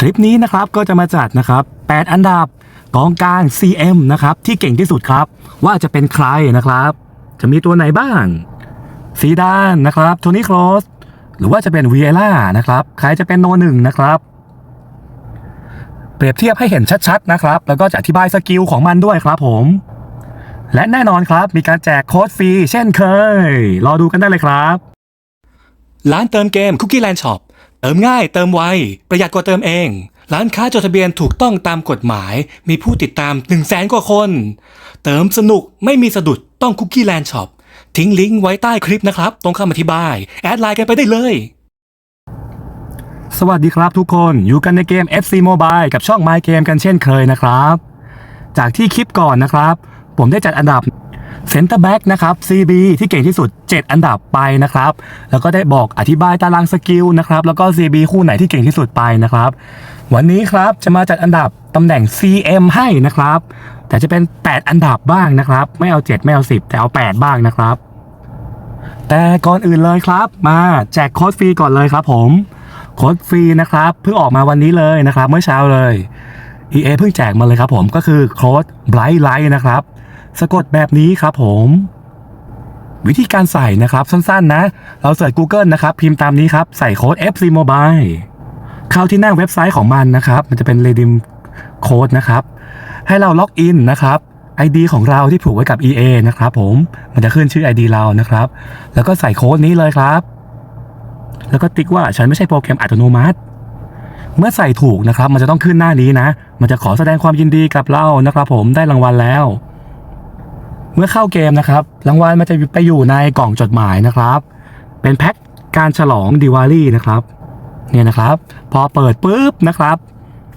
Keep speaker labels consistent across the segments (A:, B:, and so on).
A: คลิปนี้นะครับก็จะมาจัดนะครับ 8 อันดับกองกลาง CM นะครับที่เก่งที่สุดครับ ว่าจะเป็นใครนะครับ จะมีตัวไหนบ้างซีดานนะครับโทนี่ครอสหรือว่าจะเป็นวีเอล่านะครับ ใครจะเป็นโนหนึ่งนะครับ เปรียบเทียบให้เห็นชัดๆนะครับ แล้วก็จะอธิบายสกิลของมันด้วยครับผม และแน่นอนครับมีการแจกโค้ดฟรีเช่นเคย รอดูกันได้เลยครับ ร้านเติมเกม Cookie Land Shop เติมง่ายเติมไว ประหยัดกว่าเติมเอง ร้านค้าจดทะเบียนถูกต้องตามกฎหมาย มีผู้ติดตาม 1 0 0 0 0แสนกว่าคน เติมสนุกไม่มีสะดุดต้อง Cookie Land Shop ทิ้งลิงก์ไว้ใต้คลิปนะครับ ตรงคำอธิบาย แอดไลน์กันไปได้เลย สวัสดีครับทุกคนอยู่กันในเกม FC Mobile กับช่อง My Game กันเช่นเคยนะครับ จากที่คลิปก่อนนะครับ ผมได้จัดอันดับ Center Back นะครับ CB ที่เก่งที่สุด 7 อันดับไปนะครับ แล้วก็ได้บอกอธิบายตารางสกิลนะครับ แล้วก็ CB คู่ไหนที่เก่งที่สุดไปนะครับ วันนี้ครับจะมาจัดอันดับตำแหน่ง CM ให้นะครับ แต่จะเป็น 8 อันดับบ้างนะครับ ไม่เอา 7 ไม่เอา 10 แต่เอา 8 บ้างนะครับ แต่ก่อนอื่นเลยครับ มาแจกโค้ดฟรีก่อนเลยครับ ผมโค้ดฟรีนะครับเพิ่งออกมาวันนี้เลยนะครับ เมื่อเช้าเลย EA เพิ่งแจกมาเลยครับผมก็คือโค้ด Bright Light นะครับ สะกดแบบนี้ครับผม วิธีการใส่นะครับสั้นๆนะ เราเสิร์ช Google นะครับ พิมพ์ตามนี้ครับ ใส่โค้ด FC Mobile เข้าที่หน้าเว็บไซต์ของมันนะครับ มันจะเป็น Redeem Code นะครับ ให้เราล็อกอินนะครับ ID ของเราที่ผูกไว้กับ EA นะครับผม มันจะขึ้นชื่อ ID เรานะครับ แล้วก็ใส่โค้ดนี้เลยครับ แล้วก็ติ๊กว่าฉันไม่ใช่โปรแกรมอัตโนมัติ เมื่อใส่ถูกนะครับ มันจะต้องขึ้นหน้านี้นะ มันจะขอแสดงความยินดีกับเรานะครับ ผม ได้รางวัลแล้ว มื่อเข้าเกมนะครับรางวัลมันจะไปอยู่ในกล่องจดหมายนะครับ เป็นแพ็คการฉลองดิวาลีนะครับเนี่ยนะครับ พอเปิดปุ๊บนะครับ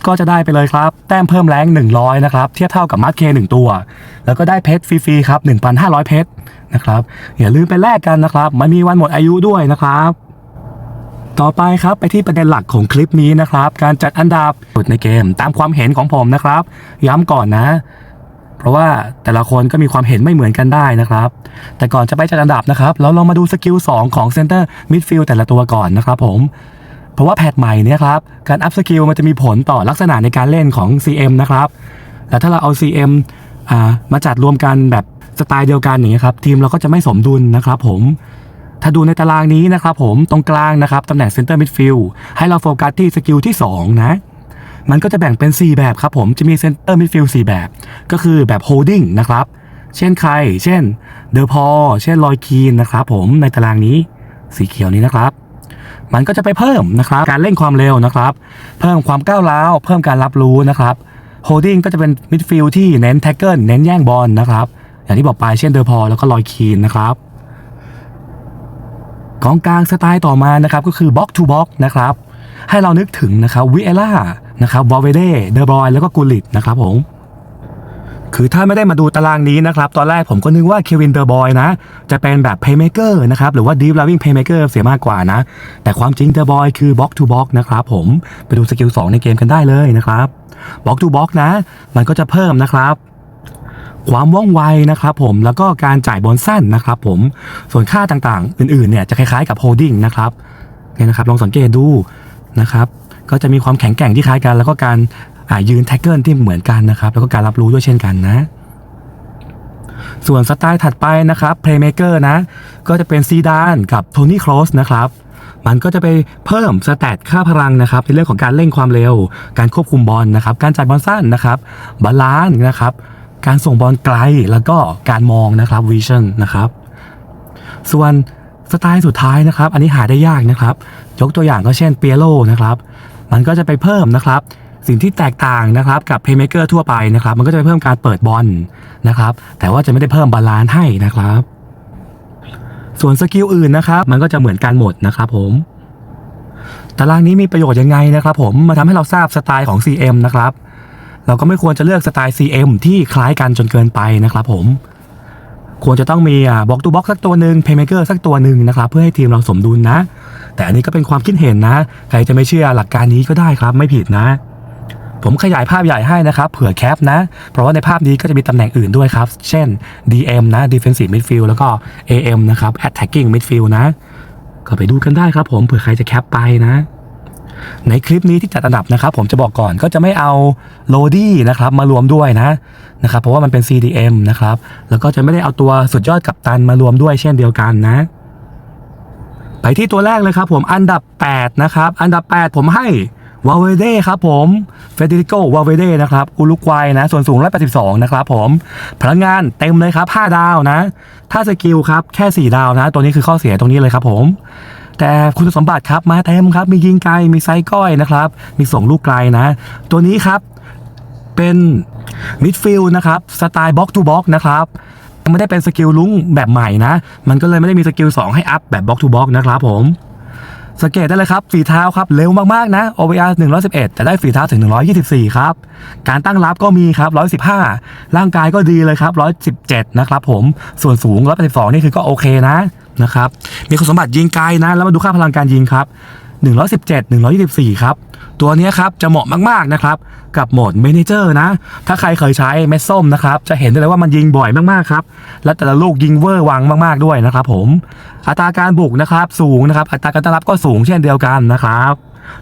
A: ก็จะได้ไปเลยครับ แต้มเพิ่มแรง100นะครับเทียบเท่ากับมาร์คเคหนึ่งตัว แล้วก็ได้เพชรฟรีๆครับ 1,500 เพชรนะครับอย่าลืมไปแลกกันนะครับ มันมีวันหมดอายุด้วยนะครับ ต่อไปครับไปที่ประเด็นหลักของคลิปนี้นะครับ การจัดอันดับในเกมตามความเห็นของผมนะครับ ย้ำก่อนนะ เพราะว่าแต่ละคนก็มีความเห็นไม่เหมือนกันได้นะครับ แต่ก่อนจะไปจัดอันดับนะครับเราลองมาดูสกิล2ของเซนเตอร์มิดฟิลด์แต่ละตัวก่อนนะครับผมเพราะว่าแพทใหม่เนี่ยครับการอัพสกิลมันจะมีผลต่อลักษณะในการเล่นของ CM นะครับแต่ถ้าเราเอา CM อามาจัดรวมกันแบบสไตล์เดียวกันอย่างเงี้ยครับทีมเราก็จะไม่สมดุลนะครับผมถ้าดูในตารางนี้นะครับผมตรงกลางนะครับตำแหน่งเซนเตอร์มิดฟิลด์ให้เราโฟกัสที่สกิลที่ 2 นะ มันก็จะแบ่งเป็น 4 แบบครับผมจะมีเซนเตอร์มิดฟิลด์4แบบ ก็คือแบบโฮดดิ้งนะครับ เช่นใคร เช่นเดอพอเช่นลอยคีนนะครับผมในตารางนี้สีเขียวนี้นะครับมันก็จะไปเพิ่มนะครับการเล่นความเร็วนะครับ เพิ่มความก้าวร้าวเพิ่มการรับรู้นะครับโฮดดิ้งก็จะเป็นมิดฟิลด์ที่เน้นแท็กเกิลเน้นแย่งบอลนะครับ อย่างที่บอกไปเช่นเดอพอแล้วก็ลอยคีนนะครับกองกลางสไตล์ต่อมานะครับก็คือบล็อกทูบล็อกนะครับให้เรานึกถึงนะครับวิเอล่า นะครับวอลเวเดเดอบอยแล้วก็กูลิตนะครับผมคือถ้าไม่ได้มาดูตารางนี้นะครับ ตอนแรกผมก็นึกว่าเควินเดอร์บอยนะ จะเป็นแบบเพย์เมเกอร์นะครับ หรือว่าดีฟลาวิ่งเพย์เมเกอร์เสียมากกว่านะ แต่ความจริงเดอร์บอยคือบล็อกทูบล็อกนะครับผมไปดูสกิล 2 ในเกมกันได้เลยนะครับบล็อกทูบล็อกนะ มันก็จะเพิ่มนะครับ ความว่องไวนะครับผมแล้วก็การจ่ายบอลสั้นนะครับผมส่วนค่าต่างๆ อื่นๆเนี่ยจะคล้ายๆกับโฮดดิ้งนะครับเนี่ยนะครับลองสังเกตดูนะครับ ก็จะมีความแข็งแกร่งที่คล้ายกัน แล้วก็การยืนแท็กเกิลที่เหมือนกันนะครับ แล้วก็การรับรู้ด้วยเช่นกันนะ ส่วนสไตล์ถัดไปนะครับเพลย์เมเกอร์นะ ก็จะเป็นซีดานกับโทนี่ครอสนะครับมันก็จะไปเพิ่มสแตทค่าพลังนะครับในเรื่องของการเร่งความเร็ว การควบคุมบอลนะครับ การจ่ายบอลสั้นนะครับบาลานซ์นะครับ การส่งบอลไกลแล้วก็การมองนะครับวิชั่นนะครับ ส่วนสไตล์สุดท้ายนะครับ อันนี้หาได้ยากนะครับ ยกตัวอย่างก็เช่นเปียโลนะครับ มันก็จะไปเพิ่มนะครับสิ่งที่แตกต่างนะครับกับเพย์เมเกอร์ทั่วไปนะครับมันก็จะไปเพิ่มการเปิดบอลนะครับแต่ว่าจะไม่ได้เพิ่มบาลานซ์ให้นะครับ ส่วนสกิลอื่นนะครับมันก็จะเหมือนกันหมดนะครับผมตารางนี้มีประโยชน์ยังไงนะครับ ผมมาทำให้เราทราบสไตล์ของ CM นะครับเราก็ไม่ควรจะเลือกสไตล์ CM ที่คล้ายกันจนเกินไปนะครับ ผม ควรจะต้องมีอ่าบล็อกตูบ็อกสักตัวหนึ่งเพย์เมเกอร์สักตัวหนึ่งนะครับ เพื่อให้ทีมเราสมดุลนะ แต่อันนี้ก็เป็นความคิดเห็นนะ ใครจะไม่เชื่อหลักการนี้ก็ได้ครับไม่ผิดนะ ผมขยายภาพใหญ่ให้นะครับ เผื่อแคปนะ เพราะว่าในภาพนี้ก็จะมีตำแหน่งอื่นด้วยครับ เช่น DM นะ Defensive Midfield แล้วก็ AM นะครับ Attacking Midfield นะ ก็ไปดูกันได้ครับ ผมเผื่อใครจะแคปไปนะในคลิปนี้ที่จัดอันดับนะครับ ผมจะบอกก่อนก็จะไม่เอาโลดี้นะครับมารวมด้วยนะนะครับเพราะว่ามันเป็น CDM นะครับแล้วก็จะไม่ได้เอาตัวสุดยอดกับตันมารวมด้วยเช่นเดียวกันนะ ไปที่ตัวแรกเลยครับผมอันดับ 8 นะครับ อันดับ 8 ผมให้วาเวเดครับผมเฟเดริโกวาเวเดนะครับอุรุกวัยนะ ส่วนสูง 182 นะครับผม พลังงานเต็มเลยครับ 5 ดาวนะ ถ้าสกิลครับ แค่ 4 ดาวนะ ตัวนี้คือข้อเสียตรงนี้เลยครับผม แต่คุณสมบัติครับมาเต็มครับ มียิงไกล มีไซก้อยนะครับ มีส่งลูกไกลนะ ตัวนี้ครับเป็นมิดฟิลด์นะครับ สไตล์บ็อกทูบ็อกนะครับ ไม่ได้เป็นสกิลลุ้งแบบใหม่นะ มันก็เลยไม่ได้มีสกิล2ให้อัพแบบบล็อกทูบล็อกนะครับผมสังเกตได้เลยครับฝีเท้าครับเร็วมากๆนะ OVR 111 แต่ได้ฝีเท้าถึง 124 ครับ การตั้งรับก็มีครับ 115 ร่างกายก็ดีเลยครับ 117 นะครับผมส่วนสูง 182 นี่คือก็โอเคนะนะครับมีคุณสมบัติยิงไกลนะ แล้วมาดูค่าพลังการยิงครับ 117 124 ครับ ตัวนี้ครับจะเหมาะมากๆนะครับ กับโหมด Manager นะ ถ้าใครเคยใช้เม็ดส้มนะครับ จะเห็นได้เลยว่ามันยิงบ่อยมากๆครับ และแต่ละลูกยิงเวอร์วังมากๆด้วยนะครับผม อัตราการบุกนะครับสูงนะครับ อัตราการต้อนรับก็สูงเช่นเดียวกันนะครับ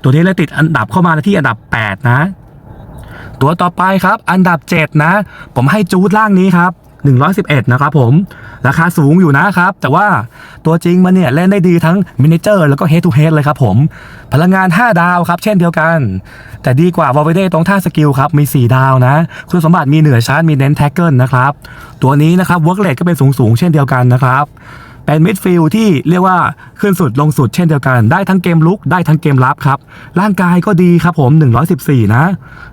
A: ตัวนี้เลยติดอันดับเข้ามาที่อันดับ 8 นะ ตัวต่อไปครับ อันดับ 7 นะ ผมให้จูดล่างนี้ครับ 111 นะครับผม ราคาสูงอยู่นะครับ แต่ว่าตัวจริงมันเนี่ย เล่นได้ดีทั้งมินิเจอร์แล้วก็เฮดทูเฮดเลยครับผม พลังงาน 5 ดาวครับ เช่นเดียวกัน แต่ดีกว่าวอลเวเดตรงท่าสกิลครับ มี 4 ดาวนะ คุณสมบัติมีเหนือชาร์จมีเน้นแท็กเกิลนะครับ ตัวนี้นะครับเวิร์กเลทก็เป็นสูงสูงๆ เช่นเดียวกันนะครับ เป็นมิดฟิลด์ที่เรียกว่าขึ้นสุดลงสุดเช่นเดียวกัน ได้ทั้งเกมลุกได้ทั้งเกมรับครับ ร่างกายก็ดีครับผม 114 นะ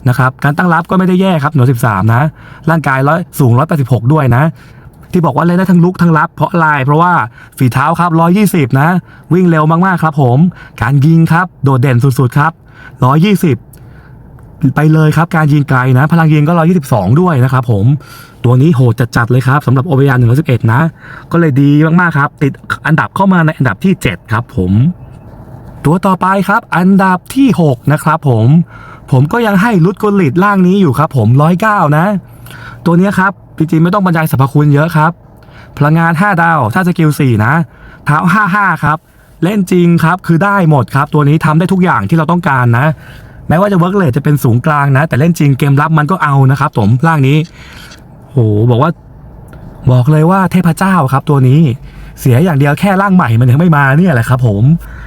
A: นะครับการตั้งรับก็ไม่ได้แย่ครับหน113 นะ ร่างกายร้อยสูง 186 ด้วยนะ ที่บอกว่าเล่นได้ทั้งลุกทั้งรับเพราะอะไรเพราะว่าฝีเท้าครับ 120 นะ วิ่งเร็วมากๆครับผม การยิงครับโดดเด่นสุดๆครับ120 ไปเลยครับ การยิงไกลนะ พลังยิงก็ 122 ด้วยนะครับผมตัวนี้โหดจัดๆเลยครับสำหรับ o v r 111 นะ ก็เลยดีมากๆครับ ติดอันดับเข้ามาในอันดับที่ 7 ครับผม ตัวต่อไปครับ อันดับที่ 6 นะครับผมผมก็ยังให้ลุดกลลิดล่างนี้อยู่ครับ ผม109นะ ตัวนี้ครับจริงๆไม่ต้องบรรยายสรรพคุณเยอะครับ พลังงาน 5 ดาวถ้าสกิล4นะเท้า55 ครับเล่นจริงครับ คือได้หมดครับ ตัวนี้ทำได้ทุกอย่างที่เราต้องการนะ แม้ว่าจะเวิร์กเลทจะเป็นสูงกลางนะ แต่เล่นจริงเกมรับมันก็เอานะครับผมร่างนี้โหบอกว่า บอกเลยว่าเทพเจ้าครับ ตัวนี้เสียอย่างเดียวแค่ร่างใหม่มันยังไม่มาเนี่ยแหละครับ ผม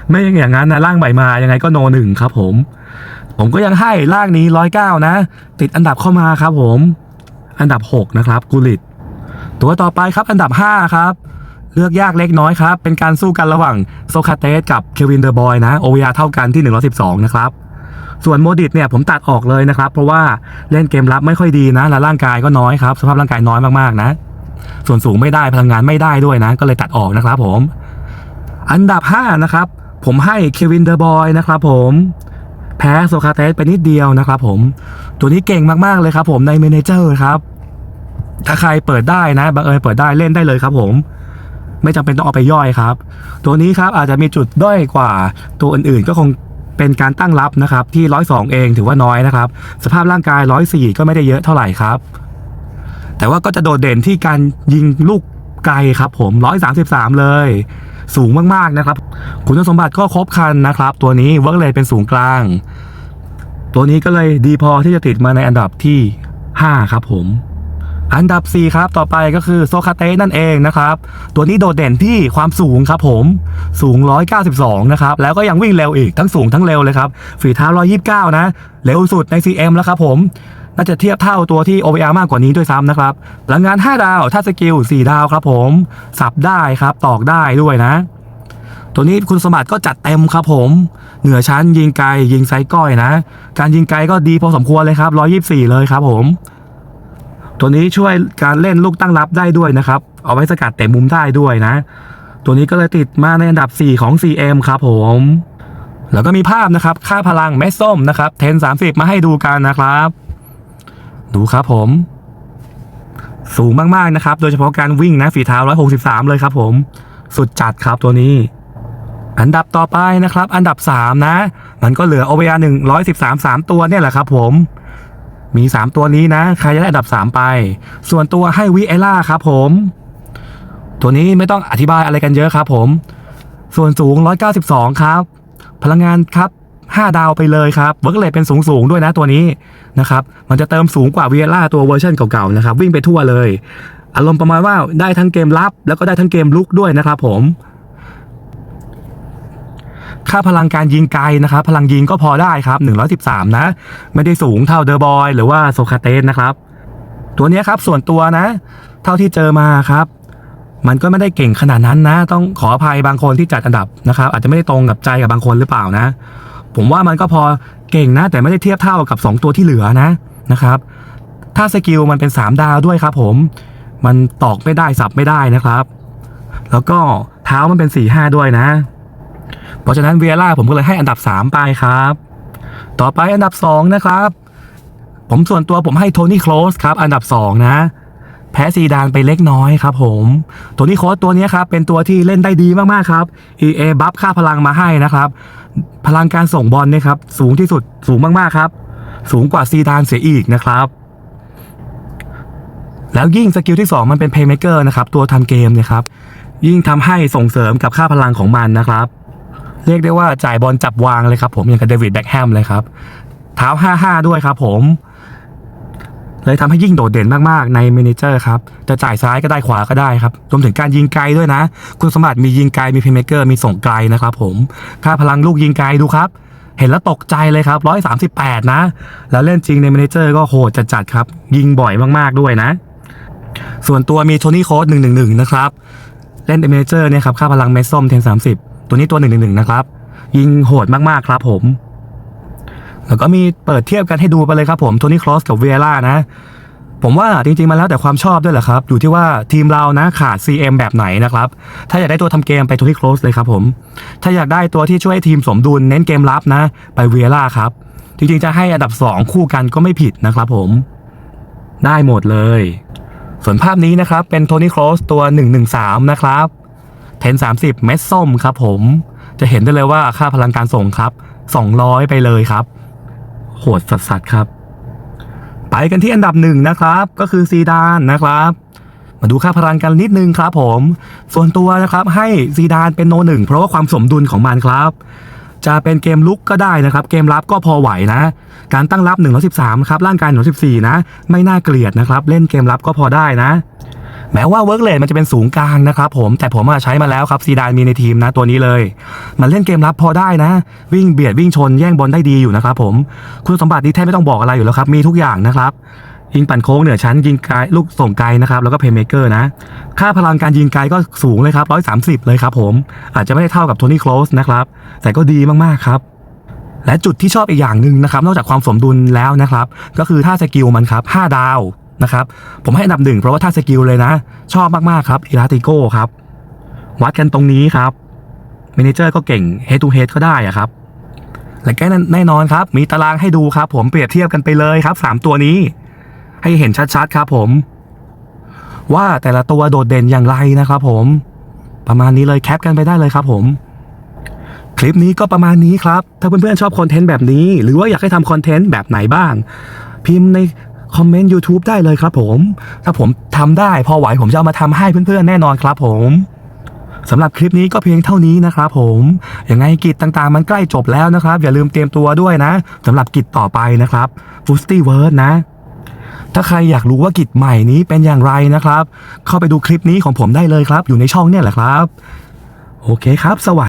A: ไม่อย่างนั้นนะร่างใหม่มายังไงก็โนหนึ่งครับ ผม ผมก็ยังให้ร่างนี้ร้อยเก้านะ ติดอันดับเข้ามาครับ ผม อันดับ6นะครับกุลิตตัวต่อไปครับอันดับ5ครับเลือกยากเล็กน้อยครับ เป็นการสู้กันระหว่างโซคาเตสกับเควินเดอร์บอยนะ โอเวียเท่ากันที่ 112 นะครับ ส่วนโมดิตเนี่ยผมตัดออกเลยนะครับ เพราะว่าเล่นเกมรับไม่ค่อยดีนะ และร่างกายก็น้อยครับ สภาพร่างกายน้อยมากๆนะ ส่วนสูงไม่ได้พลังงานไม่ได้ด้วยนะ ก็เลยตัดออกนะครับผม อันดับ 5 นะครับ ผมให้เควินเดอร์บอยนะครับผมแพ้โซคาเตสไปนิดเดียวนะครับผม ตัวนี้เก่งมากๆเลยครับผมในเมนเจอร์ครับ ถ้าใครเปิดได้นะบังเอิญเปิดได้เล่นได้เลยครับผม ไม่จำเป็นต้องเอาไปย่อยครับ ตัวนี้ครับอาจจะมีจุดด้อยกว่าตัวอื่นๆ ก็คง เป็นการตั้งรับนะครับที่ร้อยสองเองถือว่าน้อยนะครับ สภาพร่างกายร้อยสี่ก็ไม่ได้เยอะเท่าไหร่ครับ แต่ว่าก็จะโดดเด่นที่การยิงลูกไกลครับผมร้อยสามสิบสามเลย สูงมากๆนะครับ คุณสมบัติก็ครบคันนะครับ ตัวนี้เวิร์กเลยเป็นสูงกลาง ตัวนี้ก็เลยดีพอที่จะติดมาในอันดับที่ 5 ครับผม อันดับ 4 ครับ ต่อไปก็คือโซคาเตสนั่นเองนะครับ ตัวนี้โดดเด่นที่ความสูงครับผม สูง 192 นะครับ แล้วก็ยังวิ่งเร็วอีก ทั้งสูงทั้งเร็วเลยครับ ฝีเท้า 129 นะ เร็วสุดใน CM แล้วครับผม น่าจะเทียบเท่าตัวที่ OVR มากกว่านี้ด้วยซ้ำนะครับพลังงาน 5 ดาวถ้าสกิล 4 ดาวครับผม สับได้ครับ ตอกได้ด้วยนะ ตัวนี้คุณสมบัติก็จัดเต็มครับผม เหนือชั้นยิงไกลยิงไซก้อยนะ การยิงไกลก็ดีพอสมควรเลยครับ 124 เลยครับผม ตัวนี้ช่วยการเล่นลูกตั้งรับได้ด้วยนะครับ เอาไว้สกัดเตะมุมได้ด้วยนะ ตัวนี้ก็เลยติดมาในอันดับ 4 ของ CM ครับผม แล้วก็มีภาพนะครับ ค่าพลังเม็ดส้มนะครับเทน30 มาให้ดูกันนะครับ ดูครับผม สูงมากๆนะครับ โดยเฉพาะการวิ่งนะฝีเท้า 163 เลยครับผม สุดจัดครับตัวนี้อันดับต่อไปนะครับ อันดับ 3 นะ มันก็เหลือ OVR 113 3ตัวเนี่ยแหละครับผม มี 3 ตัวนี้นะใครจะได้อันดับ 3 ไป ส่วนตัวให้วิเอล่าครับผม ตัวนี้ไม่ต้องอธิบายอะไรกันเยอะครับผม ส่วนสูง 192 ครับ พลังงานครับ 5 ดาวไปเลยครับเวิร์กเลทเป็นสูงสูงด้วยนะตัวนี้นะครับ มันจะเติมสูงกว่าวียร่าตัวเวอร์ชันเก่าๆนะครับ วิ่งไปทั่วเลย อารมณ์ประมาณว่าได้ทั้งเกมรับ แล้วก็ได้ทั้งเกมลุกด้วยนะครับผม ค่าพลังการยิงไกลนะครับ พลังยิงก็พอได้ครับ 113 นะ ไม่ได้สูงเท่าเดอร์บอยหรือว่าโซคาเตสนะครับ ตัวนี้ครับส่วนตัวนะ เท่าที่เจอมาครับ มันก็ไม่ได้เก่งขนาดนั้นนะ ต้องขออภัยบางคนที่จัดอันดับนะครับ อาจจะไม่ได้ตรงกับใจกับบางคนหรือเปล่านะ ผมว่ามันก็พอเก่งนะ แต่ไม่ได้เทียบเท่ากับ 2 ตัวที่เหลือนะนะครับ ถ้าสกิลมันเป็น 3 ดาวด้วยครับ ผมมันตอกไม่ได้สับไม่ได้นะครับ แล้วก็เท้ามันเป็น4ี่ห้าด้วยนะ เพราะฉะนั้นเวียร่าผมก็เลยให้อันดับ 3 ไปครับ ต่อไปอันดับ 2 นะครับ ผมส่วนตัวผมให้โทนี่โคลสครับ อันดับ 2 นะ แพ้ซีดานไปเล็กน้อยครับผมโทนี่โคลสตัวนี้ครับ เป็นตัวที่เล่นได้ดีมาก ๆ ครับ EA บัฟค่าพลังมาให้นะครับ พลังการส่งบอลเนี่ยครับ สูงที่สุดสูงมาก ๆ ครับ สูงกว่าซีดานเสียอีกนะครับแล้วยิ่งสกิลที่ 2 มันเป็นเพย์เมเกอร์นะครับ ตัวทำเกมเนี่ยครับ ยิ่งทำให้ส่งเสริมกับค่าพลังของมันนะครับ เรียกได้ว่าจ่ายบอลจับวางเลยครับผมอย่างกับเดวิดแบ็กแฮมเลยครับ เท้า 5-5 ด้วยครับผมเลยทำให้ยิ่งโดดเด่นมาก ๆ ในเมนเจอร์ครับจะจ่ายซ้ายก็ได้ขวาก็ได้ครับ รวมถึงการยิงไกลด้วยนะ คุณสมบัติมียิงไกล มีเพย์เมเกอร์ มีส่งไกลนะครับผม ค่าพลังลูกยิงไกลดูครับ เห็นแล้วตกใจเลยครับ138นะ แล้วเล่นจริงในเมนเจอร์ก็โหดจัดๆครับ ยิงบ่อยมากๆด้วยนะ ส่วนตัวมีโทนี่โค้ด111นะครับ เล่นเมนเจอร์เนี่ยครับ ค่าพลังเมสส้มเทน30 ตัวนี้ตัว111นะครับ ยิงโหดมากๆครับผม แล้วก็มีเปิดเทียบกันให้ดูไปเลยครับผมโทนี่ครอสกับเวล่านะ ผมว่าจริงๆมันแล้วแต่ความชอบด้วยแหละครับ อยู่ที่ว่าทีมเรานะขาด CM แบบไหนนะครับ ถ้าอยากได้ตัวทำเกมไปโทนี่ครอสเลยครับผม ถ้าอยากได้ตัวที่ช่วยให้ทีมสมดุลเน้นเกมรับนะ ไปเวล่าครับ จริงๆจะให้อันดับ 2 คู่กันก็ไม่ผิดนะครับผมได้หมดเลย ส่วนภาพนี้นะครับเป็นโทนี่ครอสตัว 113 นะครับ เทน30เม็ดส้มครับผม จะเห็นได้เลยว่าค่าพลังการส่งครับ200ไปเลยครับ โหดสัสๆครับ ไปกันที่อันดับหนึ่งนะครับ ก็คือซีดานนะครับ มาดูค่าพลังกันนิดนึงครับผม ส่วนตัวนะครับให้ซีดานเป็นโนหนึ่งเพราะว่าความสมดุลของมันครับจะเป็นเกมลุกก็ได้นะครับ เกมรับก็พอไหวนะ การตั้งรับ113ครับร่างกาย114นะ ไม่น่าเกลียดนะครับ เล่นเกมรับก็พอได้นะ แม้ว่าเวิร์กเลทมันจะเป็นสูงกลางนะครับผมแต่ผมอะใช้มาแล้วครับซีดานมีในทีมนะตัวนี้เลย มันเล่นเกมรับพอได้นะ วิ่งเบียดวิ่งชนแย่งบอลได้ดีอยู่นะครับผมคุณสมบัตินี้แทบไม่ต้องบอกอะไรอยู่แล้วครับ มีทุกอย่างนะครับยิงปั่นโค้งเหนือชั้นยิงไกลลูกส่งไกลนะครับแล้วก็เพย์เมเกอร์นะ ค่าพลังการยิงไกลก็สูงเลยครับ 130 เลยครับผม อาจจะไม่ได้เท่ากับโทนี่โคลสนะครับ แต่ก็ดีมากๆครับและจุดที่ชอบอีกอย่างหนึ่งนะครับ นอกจากความสมดุลแล้วนะครับ ก็คือท่าสกิลมันครับ 5 ดาว นะครับ ผมให้อันดับหนึ่งเพราะว่าท่าสกิลเลยนะ ชอบมากๆครับอิลาติโก้ครับ วัดกันตรงนี้ครับเมนเจอร์ก็เก่ง Head to Head ก็ได้อะครับและแก้แน่นอนครับ มีตารางให้ดูครับ ผมเปรียบเทียบกันไปเลยครับ 3 ตัวนี้ ให้เห็นชัดๆครับผม ว่าแต่ละตัวโดดเด่นอย่างไรนะครับผม ประมาณนี้เลยแคปกันไปได้เลยครับผมคลิปนี้ก็ประมาณนี้ครับ ถ้าเพื่อนๆชอบคอนเทนต์แบบนี้ หรือว่าอยากให้ทำคอนเทนต์แบบไหนบ้าง พิมพ์ใน คอมเมนต์ YouTube ได้เลยครับผม ถ้าผมทำได้พอไหวผมจะเอามาทำให้เพื่อนๆแน่นอนครับผมสำหรับคลิปนี้ก็เพียงเท่านี้นะครับผมยังไงกิจต่างๆ มันใกล้จบแล้วนะครับ อย่าลืมเตรียมตัวด้วยนะสำหรับกิจต่อไปนะครับ f u s t y Word นะ ถ้าใครอยากรู้ว่ากิจใหม่นี้เป็นอย่างไรนะครับ เข้าไปดูคลิปนี้ของผมได้เลยครับ อยู่ในช่องเนี่ยแหละครับ โอเคครับ สวัสดี